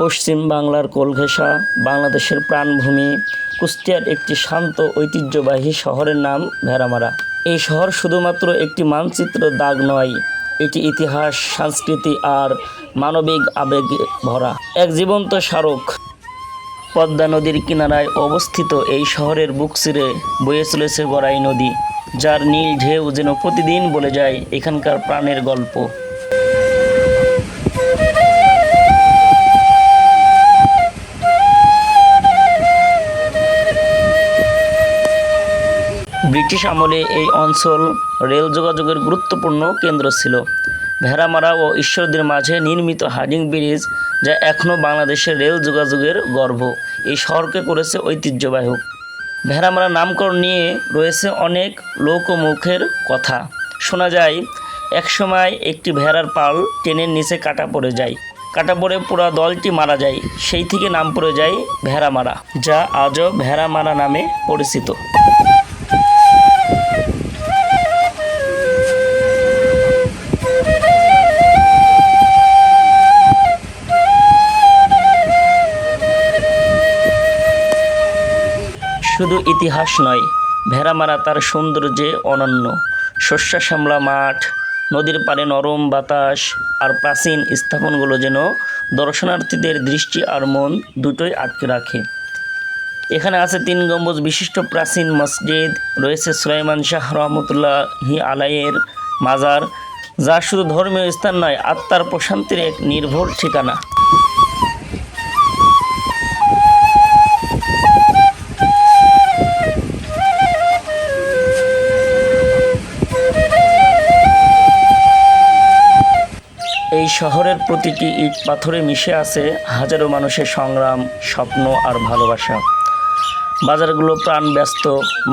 পশ্চিম বাংলার কোলঘেঁষা, বাংলাদেশের প্রাণভূমি, কুষ্টিয়ার একটি শান্ত, ঐতিহ্যবাহী শহরের নাম ভেড়ামারা। এই শহর শুধুমাত্র একটি মানচিত্র দাগ নয়, এটি ইতিহাস, সংস্কৃতি আর মানবিক আবেগে ভরা। এক জীবন্ত স্মারক। পদ্মা নদীর কিনারায় অবস্থিত এই শহরের বুক চিরে বয়ে চলেছে গড়াই নদী, যার নীল ঢেউ যেন প্রতিদিন বলে যায় এখানকার প্রাণের গল্প। ব্রিটিশ আমলে এই অঞ্চল রেল যোগাযোগের গুরুত্বপূর্ণ কেন্দ্র ছিল। ভেড়ামারা ও ঈশ্বরদের মাঝে নির্মিত হার্ডিং ব্রিজ, যা এখনও বাংলাদেশের রেল যোগাযোগের গর্ভ এই শহরকে করেছে ঐতিহ্যবাহী ভেড়ামারা নামকরণ নিয়ে রয়েছে অনেক লোকমুখের কথা। শোনা যায়, একসময় একটি ভেড়ার পাল ট্রেনের নিচে কাটা পড়ে যায়। কাটা পড়ে পুরো দলটি মারা যায়, সেই থেকে নাম পড়ে যায় ভেড়ামারা, যা আজও ভেড়ামারা নামে পরিচিত। শুধু ইতিহাস নয়, ভেড়ামারা তার সৌন্দর্যে অনন্য। শস্যশ্যামলা মাঠ, নদীর পাড়ে নরম বাতাস আর প্রাচীন স্থাপনগুলো যেন দর্শনার্থীদের দৃষ্টি আর মন দুটোই আটকে রাখে। এখানে আছে তিন গম্বুজ বিশিষ্ট প্রাচীন মসজিদ, রয়েছে সুলাইমান শাহ রহমতুল্লাহি আলাইয়ের মাজার, যা শুধু ধর্মীয় স্থান নয়, আত্মার প্রশান্তির এক নির্ভর ঠিকানা। শহরের প্রতিটি ইট পাথরে মিশে আছে হাজারো মানুষের সংগ্রাম, স্বপ্ন আর ভালোবাসা। বাজারগুলো প্রাণ ব্যস্ত,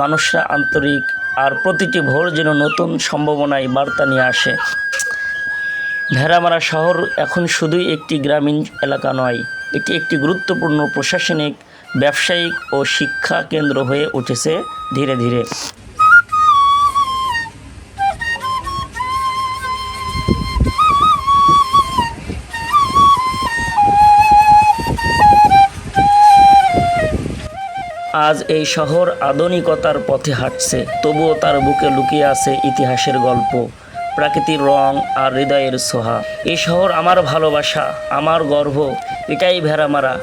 মানুষরা আন্তরিক, আর প্রতিটি ভোর যেন নতুন সম্ভাবনায় বার্তা নিয়ে আসে। ভেড়ামারা শহর এখন শুধুই একটি গ্রামীণ এলাকা নয়, এটি একটি গুরুত্বপূর্ণ প্রশাসনিক, ব্যবসায়িক ও শিক্ষা কেন্দ্র হয়ে উঠেছে ধীরে ধীরে। আজ এই শহর আধুনিকতার পথে হাঁটছে। তবুও তার বুকে লুকিয়ে আছে ইতিহাসের গল্প প্রাকৃতিক রং আর হৃদয়ের সোহা। এই শহর আমার ভালোবাসা, আমার গর্ব, এটাই ভেড়ামারা।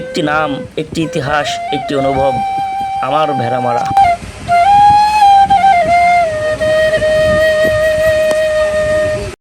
একটি নাম, একটি ইতিহাস, একটি অনুভব, আমার ভেড়ামারা।